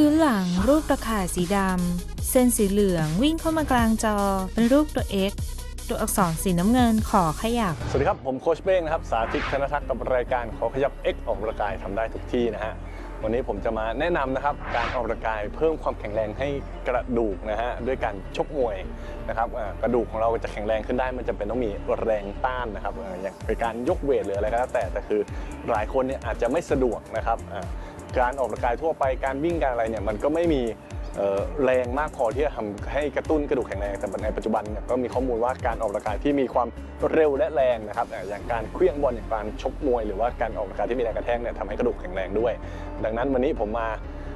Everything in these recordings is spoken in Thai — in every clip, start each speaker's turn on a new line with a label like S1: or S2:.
S1: พื้นหลังรูปตะข่ายสีดำ เส้นสีเหลืองวิ่งเข้ามากลางจอ เป็นรูปตัว X ตัวอักษรสีน้ำเงินขอขยับ
S2: สวัสดีครับ ผมโคชเบ้งนะครับ สาธิตธนทักษ์กับรายการขอขยับ X ออกกำลังกายทำได้ทุกที่นะฮะ วันนี้ผมจะมาแนะนำนะครับ การออกกำลังกายเพิ่มความแข็งแรงให้กระดูกนะฮะ ด้วยการชกมวยนะครับอ่ากระดูกของเราจะแข็งแรงขึ้นได้ มันจะเป็นต้องมีแรงต้านนะครับอ่าอย่างเป็นการยกเวทหรืออะไรก็แล้วแต่แต่คือหลายคนเนี่ยอาจจะไม่สะดวกนะครับอ่า การออกกำลังกายทั่วไปการวิ่งการอะไรเนี่ยมันก็ไม่มีเอ่อแรงมากพอที่จะทำให้กระตุ้นกระดูกแข็งแรงแต่ในปัจจุบันเนี่ยก็มีข้อมูลว่าการออกกำลังกายที่มีความเร็วและแรงนะครับเอ่ออย่างการเคลื่องบอลอย่างการชกมวย หรือว่าการออกกำลังกายที่มีแรงกระแทกเนี่ยทำให้กระดูกแข็งแรงด้วย ดังนั้นวันนี้ผมมา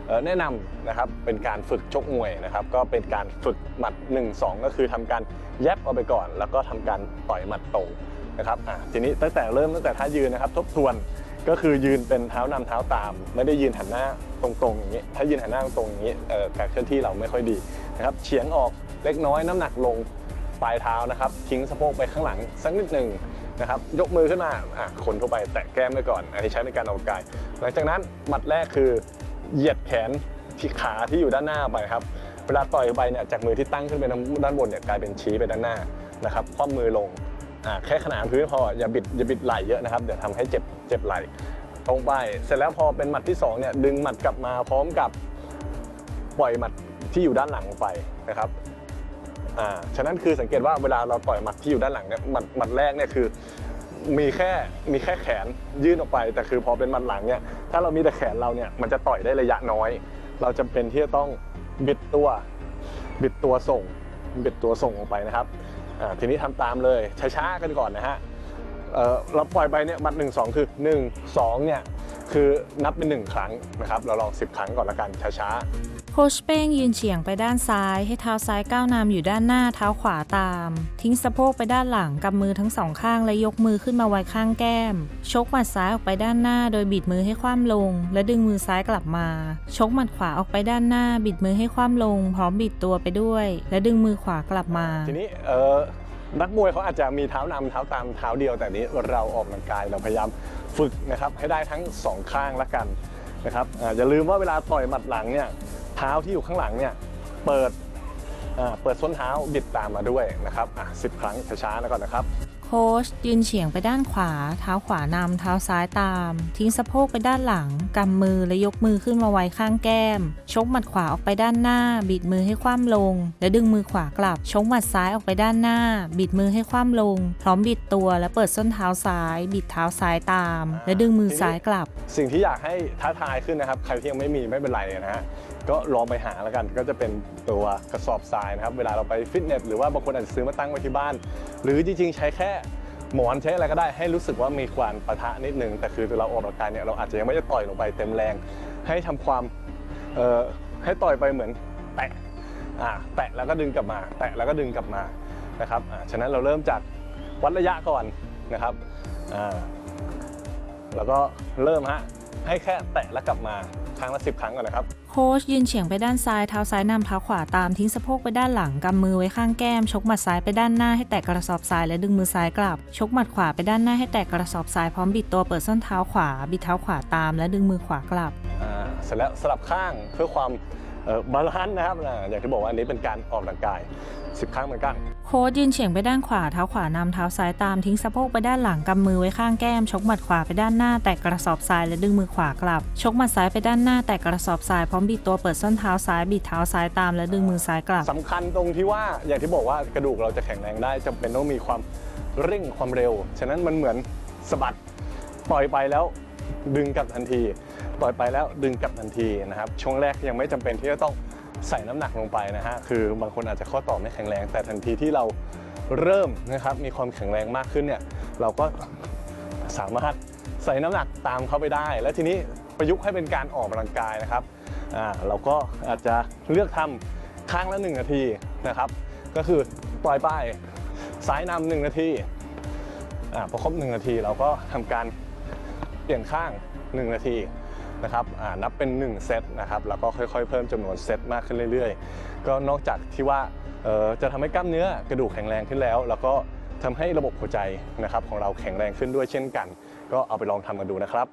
S2: เอ่อแนะนำนะครับเป็นการฝึกชกมวยนะครับก็เป็นการฝึกหมัด 1 2 ก็คือทำการแยบเอาไปก่อน แล้วก็ทำการต่อยหมัดตรงนะครับอะทีนี้ตั้งแต่เริ่มตั้งแต่ท่ายืนนะครับทบทวน ก็คือยืนเป็นเท้านำเท้าตาม ไม่ได้ยืนหันหน้าตรงๆอย่างนี้ถ้ายืนหันหน้าตรงๆอย่างนี้เอ่อการเคลื่อนที่เราไม่ค่อยดีนะครับเฉียงออกเล็กน้อยน้ำหนักลงปลายเท้านะครับทิ้งสะโพกไปข้างหลังสักนิดหนึ่งนะครับยกมือขึ้นมาอะคนทั่วไปแตะแก้มไว้ก่อน อันนี้ใช้ในการออกกำลังกาย หลังจากนั้นหมัดแรกคือเหยียดแขนที่ขาที่อยู่ด้านหน้าไปครับเวลาต่อยไปเนี่ยจากมือที่ตั้งขึ้นไปด้านบนเนี่ยกลายเป็นชี้ไปด้านหน้านะครับคว่ำมือลง แค่ขนานพื้นพออย่าบิดอย่าบิดไหล่เยอะนะครับเดี๋ยวทำให้เจ็บเจ็บไหล่ตรงไปเสร็จแล้วพอเป็นหมัดที่2เนี่ยดึงหมัดกลับมาพร้อมกับปล่อยหมัดที่อยู่ด้านหลังไปนะครับอ่าฉะนั้นคือสังเกตว่าเวลาเราต่อยหมัดที่อยู่ด้านหลังเนี่ยหมัดหมัดแรกเนี่ยคือมีแค่มีแค่แขนยื่นออกไป แต่คือพอเป็นหมัดหลังเนี่ยถ้าเรามีแต่แขนเราเนี่ยมันจะต่อยได้ระยะน้อย เราจำเป็นที่จะต้องบิดตัวบิดตัวส่งบิดตัวส่งออกไปนะครับ ทีนี้ทำตามเลยช้าๆกันก่อนนะฮะเเราปล่อยไปเนี่ยมัด 1 2 คือ 1 2เนี่ยคือนับเป็น 1 ครั้งนะครับ เราลอง 10 ครั้งก่อนละกันช้าๆ
S1: โคชเป้งยืนเฉียงไปด้านซ้าย ให้เท้าซ้ายก้าวนำอยู่ด้านหน้าเท้าขวาตาม ทิ้งสะโพกไปด้านหลังกำมือทั้งสองข้างและยกมือขึ้นมาไว้ข้างแก้ม ชกหมัดซ้ายออกไปด้านหน้า โดยบิดมือให้คว่ำลง และดึงมือซ้ายกลับมา ชกหมัดขวาออกไปด้านหน้า บิดมือให้คว่ำลง พร้อมบิดตัวไปด้วย และดึงมือขวากลับมา
S2: ทีนี้เอ่อนักมวยเขาอาจจะมีเท้านำเท้าตามเท้าเดียวแต่นี้เราออกกำลังกายเราพยายามฝึกนะครับให้ได้ทั้งสองข้างละกันนะครับอ่าอย่าลืมว่าเวลาต่อยหมัดหลังเนี่ย เท้าที่อยู่ข้างหลังเนี่ยเปิดอ่าเปิดส้นเท้าบิดตามมาด้วยนะครับอะสิบครั้งช้าๆแล้วก่อนนะครับ
S1: โค้ชยืนเฉียงไปด้านขวา เท้าขวานำเท้าซ้ายตาม ทิ้งสะโพกไปด้านหลังกำมือและยกมือขึ้นมาไว้ข้างแก้ม ชกหมัดขวาออกไปด้านหน้า บิดมือให้คว่ำลง และดึงมือขวากลับ ชกหมัดซ้ายออกไปด้านหน้า บิดมือให้คว่ำลง พร้อมบิดตัวและเปิดส้นเท้าซ้าย บิดเท้าซ้ายตาม และดึงมือซ้ายกลับ
S2: สิ่งที่อยากให้ท้าทายขึ้นนะครับ ใครที่ยังไม่มีไม่เป็นไรนะฮะ ก็ลองไปหาแล้วกัน ก็จะเป็นตัวกระสอบทรายนะครับ เวลาเราไปฟิตเนสหรือว่าบางคนอาจจะซื้อมาตั้งไว้ที่บ้าน หรือจริงๆ ใช้แค่หมอนใช้อะไรก็ได้ให้รู้สึกว่ามีความปะทะนิดนึง แต่คือเราออกกำลังกายเนี่ยเราอาจจะยังไม่ได้ต่อยลงไปเต็มแรง ให้ทำความเอ่อให้ต่อยไปเหมือนแตะอ่าแตะแล้วก็ดึงกลับมา แตะแล้วก็ดึงกลับมานะครับอ่าฉะนั้นเราเริ่มจากวัดระยะก่อนนะครับอ่าแล้วก็เริ่มฮะให้แค่แตะแล้วกลับมา รั้งละสิบครั้งก่อนนะครับ
S1: โค้ชยืนเฉียงไปด้านซ้ายเท้าซ้ายนำเท้าขวาตามทิ้งสะโพกไปด้านหลังกำมือไว้ข้างแก้ม ชกหมัดซ้ายไปด้านหน้าให้แตะกระสอบทรายและดึงมือซ้ายกลับ ชกหมัดขวาไปด้านหน้าให้แตะกระสอบทรายพร้อมบิดตัวเปิดส้นเท้าขวา บิดเท้าขวาตาม และดึงมือขวากลับ
S2: อ่า เสร็จแล้วสลับข้างเพื่อความเอ่อ บาลานซ์นะครับอ่าอย่างที่บอกว่าอันนี้เป็นการออกกำลังกาย 10 ครั้งเหมือนกัน
S1: โค้ชยืนเฉียงไปด้านขวาเท้าขวานำเท้าซ้ายตามทิ้งสะโพกไปด้านหลังกำมือไว้ข้างแก้ม ชกหมัดขวาไปด้านหน้า แตะกระสอบทรายและดึงมือขวากลับ ชกหมัดซ้ายไปด้านหน้า แตะกระสอบทรายพร้อมบิดตัวเปิดส้นเท้าซ้ายบิดเท้าซ้ายตามและดึงมือซ้ายกลับ
S2: สำคัญตรงที่ว่าอย่างที่บอกว่ากระดูกเราจะแข็งแรงได้จำเป็นต้องมีความเร่งความเร็ว ฉะนั้นมันเหมือนสะบัดปล่อยไปแล้ว ดึงกลับทันทีปล่อยไปแล้วดึงกลับทันทีนะครับ ช่วงแรกยังไม่จำเป็นที่จะต้องใส่น้ำหนักลงไปนะฮะ คือบางคนอาจจะข้อต่อไม่แข็งแรง แต่ทันทีที่เราเริ่มนะครับมีความแข็งแรงมากขึ้นเนี่ยเราก็สามารถใส่น้ำหนักตามเข้าไปได้ และทีนี้ประยุกต์ให้เป็นการออกกำลังกายนะครับอ่าเราก็อาจจะเลือกทำข้างละ 1 นาทีนะครับ ก็คือปล่อยป้ายซ้ายนำหนึ่งนาทีอ่าพอครบ 1 นาทีเราก็ทำการ เปลี่ยนข้าง 1 นาทีนะครับนับเป็น 1 เซตนะครับแล้วก็ค่อยๆ เพิ่มจำนวนเซตมากขึ้นเรื่อยๆ ก็นอกจากที่ว่าจะทำให้กล้ามเนื้อกระดูกแข็งแรงขึ้นแล้ว แล้วก็ทำให้ระบบหัวใจนะครับของเราแข็งแรงขึ้นด้วยเช่นกัน ก็เอาไปลองทำกันดูนะครับ